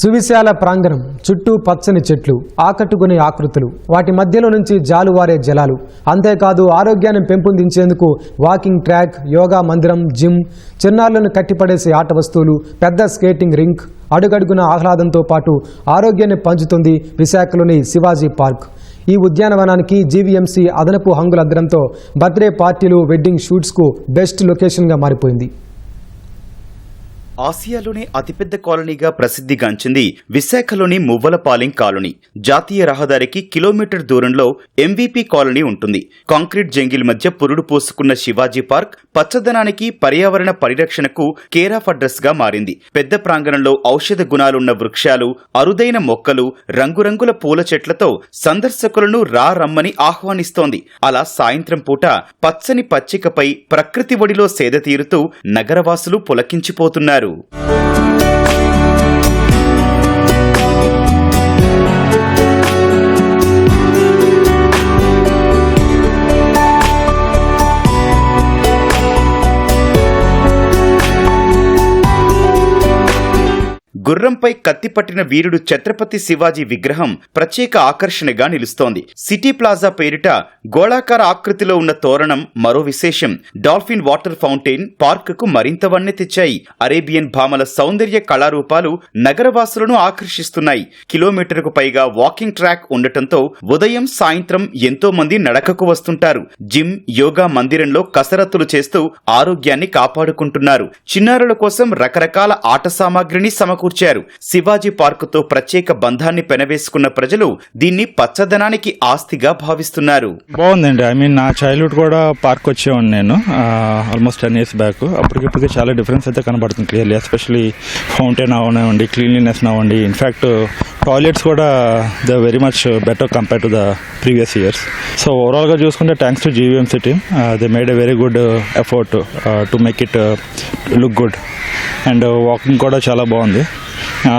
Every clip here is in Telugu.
సువిశాల ప్రాంగణం చుట్టూ పచ్చని చెట్లు ఆకట్టుకునే ఆకృతులు వాటి మధ్యలో నుంచి జాలువారే జలాలు. అంతేకాదు ఆరోగ్యాన్ని పెంపొందించేందుకు వాకింగ్ ట్రాక్ యోగా మందిరం జిమ్ చిన్నారులను కట్టిపడేసే ఆట వస్తువులు పెద్ద స్కేటింగ్ రింక్ అడుగడుగున ఆహ్లాదంతో పాటు ఆరోగ్యాన్ని పంచుతుంది విశాఖలోని శివాజీ పార్క్. ఈ ఉద్యానవనానికి జీవీఎంసీ అదనపు హంగులు అద్దడంతో బర్త్డే పార్టీలు వెడ్డింగ్ షూట్స్కు బెస్ట్ లొకేషన్గా మారిపోయింది. ఆసియాలోనే అతిపెద్ద కాలనీగా ప్రసిద్ధిగాంచింది విశాఖలోని మువ్వలపాలెం కాలనీ. జాతీయ రహదారికి కిలోమీటర్ దూరంలో ఎంవీపీ కాలనీ ఉంటుంది. కాంక్రీట్ జంగిల్ మధ్య పురుడు పోసుకున్న శివాజీ పార్క్ పచ్చదనానికి పర్యావరణ పరిరక్షణకు కేర్ ఆఫ్ అడ్రస్గా మారింది. పెద్ద ప్రాంగణంలో ఔషధ గుణాలున్న వృక్షాలు అరుదైన మొక్కలు రంగురంగుల పూల చెట్లతో సందర్శకులను రా రమ్మని ఆహ్వానిస్తోంది. అలా సాయంత్రం పూట పచ్చని పచ్చికపై ప్రకృతి ఒడిలో సేద తీరుతూ నగరవాసులు పులకించిపోతున్నారు. 嗯。గుర్రంపై కత్తిపట్టిన వీరుడు ఛత్రపతి శివాజీ విగ్రహం ప్రత్యేక ఆకర్షణగా నిలుస్తోంది. సిటీ ప్లాజా పేరిట గోళాకార ఆకృతిలో ఉన్న తోరణం మరో విశేషం. డాల్ఫిన్ వాటర్ ఫౌంటైన్ పార్కుకు మరింత వన్నె తెచ్చాయి. అరేబియన్ భామల సౌందర్య కళారూపాలు నగరవాసులను ఆకర్షిస్తున్నాయి. కిలోమీటర్కు పైగా వాకింగ్ ట్రాక్ ఉండటంతో ఉదయం సాయంత్రం ఎంతో మంది నడకకు వస్తుంటారు. జిమ్ యోగా మందిరంలో కసరత్తులు చేస్తూ ఆరోగ్యాన్ని కాపాడుకుంటున్నారు. చిన్నారుల కోసం రకరకాల ఆట సామాగ్రిని సమకూర్చారు శివాజీ పార్కుతో ప్రత్యేక బంధాన్ని పెనవేసుకున్న ప్రజలు దీన్ని పచ్చదనానికి ఆస్తిగా భావిస్తున్నారు. బాగుందండి. ఐ మీన్ నా చైల్డ్హుడ్ కూడా పార్క్ వచ్చేవాడిని నేను. ఆల్మోస్ట్ టెన్ ఇయర్స్ బ్యాక్ అప్పటికిప్పటికి చాలా డిఫరెన్స్ అయితే కనబడుతుంది క్లియర్లీ ఎస్పెషలీ ఫౌంటైన్ అవనివ్వండి క్లీన్లీనెస్ అవ్వండి ఇన్ఫ్యాక్ట్ టాయిలెట్స్ కూడా the very much better compare to the previous years so ఓవరాల్గా చూసుకుంటే thanks to GVM city they made a very good effort to make it look good and walking కూడా చాలా బాగుంది.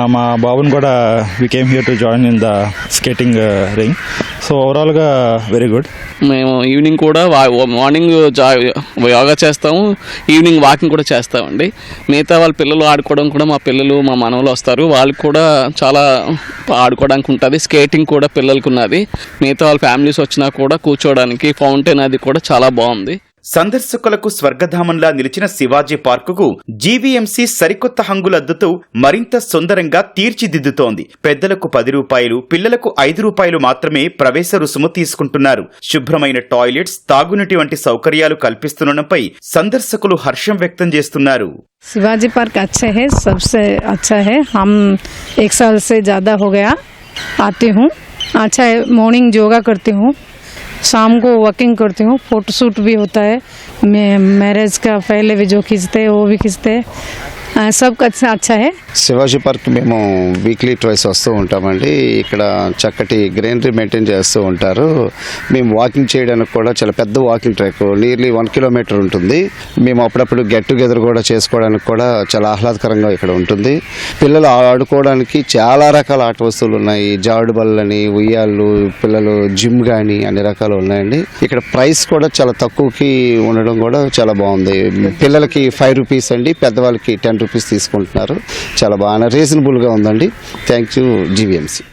మా బాబుని కూడా we came here to join in the skating ring so ఓవరాల్గా వెరీ గుడ్ మేము ఈవినింగ్ కూడా మార్నింగ్ జా- యోగా చేస్తాము ఈవినింగ్ వాకింగ్ కూడా చేస్తామండి. మిగతా వాళ్ళ పిల్లలు ఆడుకోవడం కూడా మా పిల్లలు మా మనవలు వస్తారు. వాళ్ళకి కూడా చాలా ఆడుకోవడానికి ఉంటుంది. స్కేటింగ్ కూడా పిల్లలకు ఉన్నది మిగతా వాళ్ళ ఫ్యామిలీస్ వచ్చినా కూడా కూర్చోవడానికి ఫౌంటైన్ అది కూడా చాలా బాగుంది. సందర్శకులకు స్వర్గధామంలా నిలిచిన శివాజీ పార్కుకు జీవీఎంసీ సరికొత్త హంగులద్దుతూ మరింత సుందరంగా తీర్చిదిద్దుతోంది. పెద్దలకు పది రూపాయలు పిల్లలకు ఐదు రూపాయలు మాత్రమే ప్రవేశ రుసుము తీసుకుంటున్నారు. శుభ్రమైన టాయిలెట్స్ తాగునీటి వంటి సౌకర్యాలు కల్పిస్తుండటంపై సందర్శకులు హర్షం వ్యక్తం చేస్తున్నారు. శివాజీ పార్క్ అచ్చా హే సబ్సే అచ్చా హే. ఎక్ మార్నింగ్ యోగా హూ. शाम को वॉकिंग करती हूँ। फ़ोटोशूट भी होता है। मैरिज का पहले भी जो खींचते हैं, वो भी खींचते हैं। సబ్కు శివాజీ పార్క్ మేము వీక్లీ ట్వైస్ వస్తూ ఉంటామండి. ఇక్కడ చక్కటి గ్రీనరీ మెయింటైన్ చేస్తూ ఉంటారు. మేము వాకింగ్ చేయడానికి కూడా చాలా పెద్ద walking track nearly one kilometre ఉంటుంది. మేము అప్పుడప్పుడు గెట్ టుగెదర్ కూడా చేసుకోవడానికి కూడా చాలా ఆహ్లాదకరంగా ఇక్కడ ఉంటుంది. పిల్లలు ఆడుకోవడానికి చాలా రకాల ఆట వస్తువులు ఉన్నాయి. జారుడు బళ్ళని ఉయ్యాళ్ళు పిల్లలు జిమ్ కానీ అన్ని రకాలు ఉన్నాయండి. ఇక్కడ ప్రైస్ కూడా చాలా తక్కువకి ఉండడం కూడా చాలా బాగుంది. పిల్లలకి ఫైవ్ రూపీస్ అండి పెద్దవాళ్ళకి టెన్ రూపీస్ రూపీస్ తీసుకుంటున్నారు. చాలా బాగా రీజనబుల్గా ఉందండి. Thank you GVMC